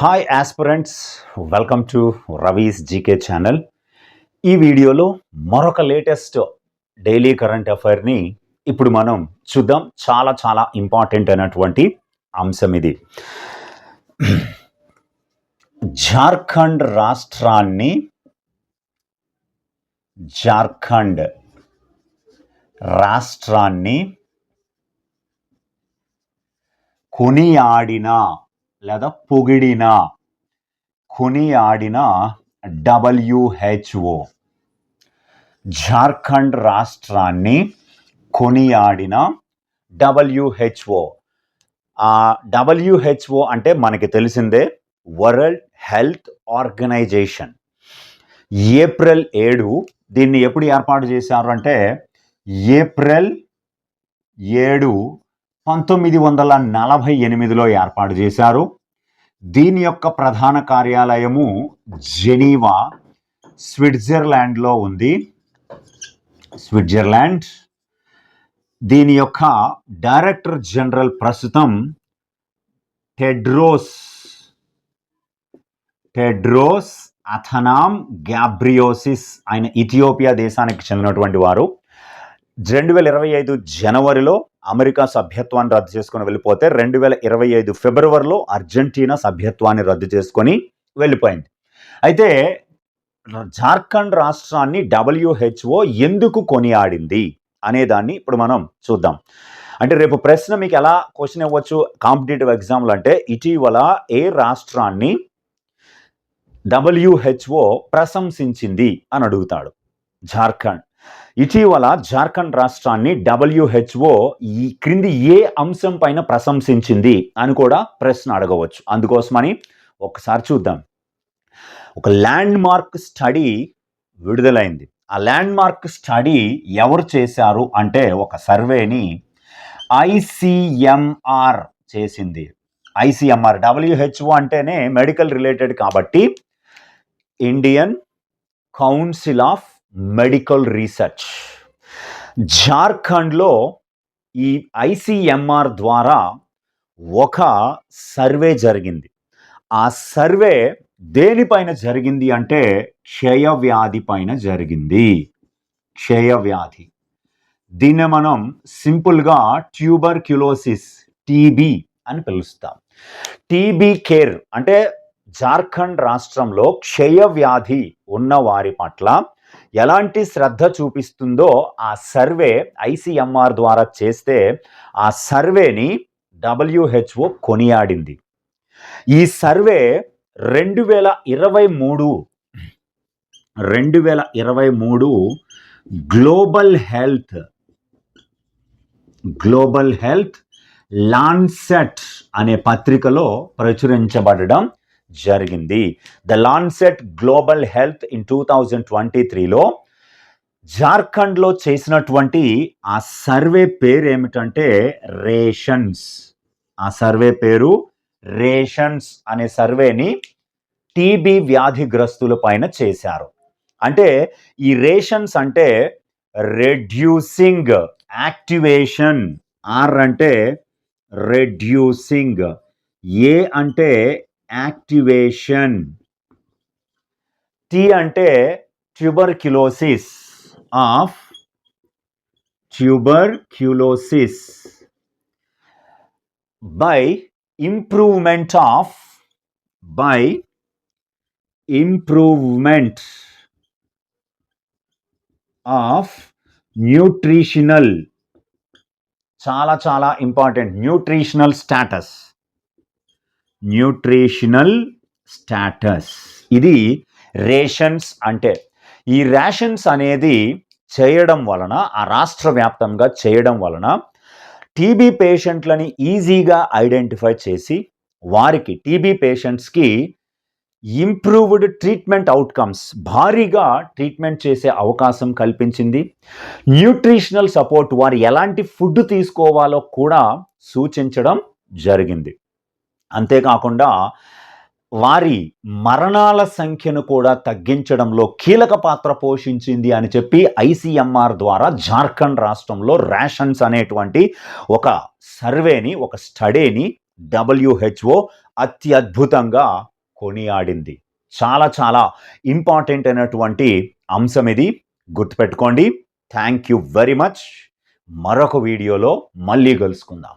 Hi aspirants welcome to Ravi's GK channel ఈ వీడియోలో మరొక లేటెస్ట్ డైలీ కరెంట్ అఫైర్ని ఇప్పుడు మనం చూద్దాం. చాలా చాలా ఇంపార్టెంట్ అయినటువంటి అంశం ఇది. జార్ఖండ్ రాష్ట్రాన్ని జార్ఖండ్ రాష్ట్రాన్ని కొనియాడిన లేదా పొగిడిన కొనియాడిన డబ్ల్యూహెచ్ఓ. జార్ఖండ్ రాష్ట్రాన్ని కొనియాడిన డబ్ల్యూహెచ్ఓ. ఆ డబ్ల్యూహెచ్ఓ అంటే మనకి తెలిసిందే వరల్డ్ హెల్త్ ఆర్గనైజేషన్. ఏప్రిల్ ఏడు దీన్ని ఎప్పుడు ఏర్పాటు చేశారు అంటే ఏప్రిల్ ఏడు పంతొమ్మిది వందల నలభై ఎనిమిదిలో ఏర్పాటు చేశారు. దీని యొక్క ప్రధాన కార్యాలయము జెనీవా స్విట్జర్లాండ్లో ఉంది. స్విట్జర్లాండ్. దీని యొక్క డైరెక్టర్ జనరల్ ప్రస్తుతం టెడ్రోస్ టెడ్రోస్ అథనామ్ గ్యాబ్రియోసిస్ ఆయన ఇథియోపియా దేశానికి చెందినటువంటి వారు. రెండు వేల ఇరవై ఐదు జనవరిలో అమెరికా సభ్యత్వాన్ని రద్దు చేసుకుని వెళ్ళిపోతే రెండు వేల ఇరవై ఐదు ఫిబ్రవరిలో అర్జెంటీనా సభ్యత్వాన్ని రద్దు చేసుకొని వెళ్ళిపోయింది. అయితే జార్ఖండ్ రాష్ట్రాన్ని డబ్ల్యూహెచ్ఓ ఎందుకు కొనియాడింది అనేదాన్ని ఇప్పుడు మనం చూద్దాం. అంటే రేపు ప్రశ్న మీకు ఎలా క్వశ్చన్ ఇవ్వచ్చు? కాంపిటేటివ్ ఎగ్జామ్లు అంటే ఇటీవల ఏ రాష్ట్రాన్ని డబ్ల్యూహెచ్ఓ ప్రశంసించింది అని అడుగుతాడు జార్ఖండ్. ఇటీవల జార్ఖండ్ రాష్ట్రాన్ని డబ్ల్యూహెచ్ఓ ఈ క్రింది ఏ అంశం పైన ప్రశంసించింది అని కూడా ప్రశ్న అడగవచ్చు. అందుకోసమని ఒకసారి చూద్దాం. ఒక ల్యాండ్ మార్క్ స్టడీ విడుదలైంది. ఆ ల్యాండ్ మార్క్ స్టడీ ఎవరు చేశారు అంటే ఒక సర్వేని ఐసిఎంఆర్ చేసింది. ఐసిఎంఆర్ డబ్ల్యూహెచ్ఓ అంటేనే మెడికల్ రిలేటెడ్ కాబట్టి Indian council of medical research. జార్ఖండ్లో ఈ ఐసిఎంఆర్ ద్వారా ఒక సర్వే జరిగింది. ఆ సర్వే దేనిపైన జరిగింది అంటే క్షయవ్యాధి పైన జరిగింది. క్షయవ్యాధి. దీన్ని మనం సింపుల్గా ట్యూబర్ క్యులోసిస్ టీబీ అని పిలుస్తాం. టీబీ కేర్ అంటే జార్ఖండ్ రాష్ట్రంలో క్షయవ్యాధి ఉన్న వారి పట్ల ఎలాంటి శ్రద్ధ చూపిస్తుందో ఆ సర్వే ఐసిఎంఆర్ ద్వారా చేస్తే ఆ సర్వేని డబ్ల్యూహెచ్ఓ కొనియాడింది. ఈ సర్వే రెండు వేల ఇరవై మూడు రెండు వేల ఇరవై మూడు global health global health Lancet అనే పత్రికలో ప్రచురించబడడం జరిగింది. The Lancet global health in two thousand twenty త్రీలో జార్ఖండ్లో చేసినటువంటి ఆ సర్వే పేరు ఏమిటంటే రేషన్స్. ఆ సర్వే పేరు రేషన్స్ అనే సర్వేని టీబీ వ్యాధిగ్రస్తుల పైన చేశారు. అంటే ఈ రేషన్స్ అంటే రెడ్యూసింగ్ యాక్టివేషన్. ఆర్ అంటే రెడ్యూసింగ్. ఏ అంటే యాక్టివేషన్. టీ అంటే tuberculosis. Of tuberculosis. By improvement of. By improvement. Of nutritional. చాలా చాలా important. Nutritional status. Nutritional status. ఇది రేషన్స్ అంటే ఈ రేషన్స్ అనేది చేయడం వలన ఆ రాష్ట్ర వ్యాప్తంగా చేయడం వలన టీబీ పేషెంట్లని ఈజీగా ఐడెంటిఫై చేసి వారికి టీబీ పేషెంట్స్కి ఇంప్రూవ్డ్ ట్రీట్మెంట్ అవుట్కమ్స్ భారీగా ట్రీట్మెంట్ చేసే అవకాశం కల్పించింది. న్యూట్రిషనల్ సపోర్ట్ వారు ఎలాంటి ఫుడ్ తీసుకోవాలో కూడా సూచించడం జరిగింది. అంతేకాకుండా వారి మరణాల సంఖ్యను కూడా తగ్గించడంలో కీలక పాత్ర పోషించింది అని చెప్పి ఐసీఎంఆర్ ద్వారా జార్ఖండ్ రాష్ట్రంలో రేషన్స్ అనేటువంటి ఒక సర్వేని ఒక స్టడీని డబ్ల్యూహెచ్ఓ అత్యద్భుతంగా కొనియాడింది. చాలా చాలా ఇంపార్టెంట్ అయినటువంటి అంశం ఇది. గుర్తుపెట్టుకోండి. Thank you very much. మరొక వీడియోలో మళ్ళీ కలుసుకుందాం.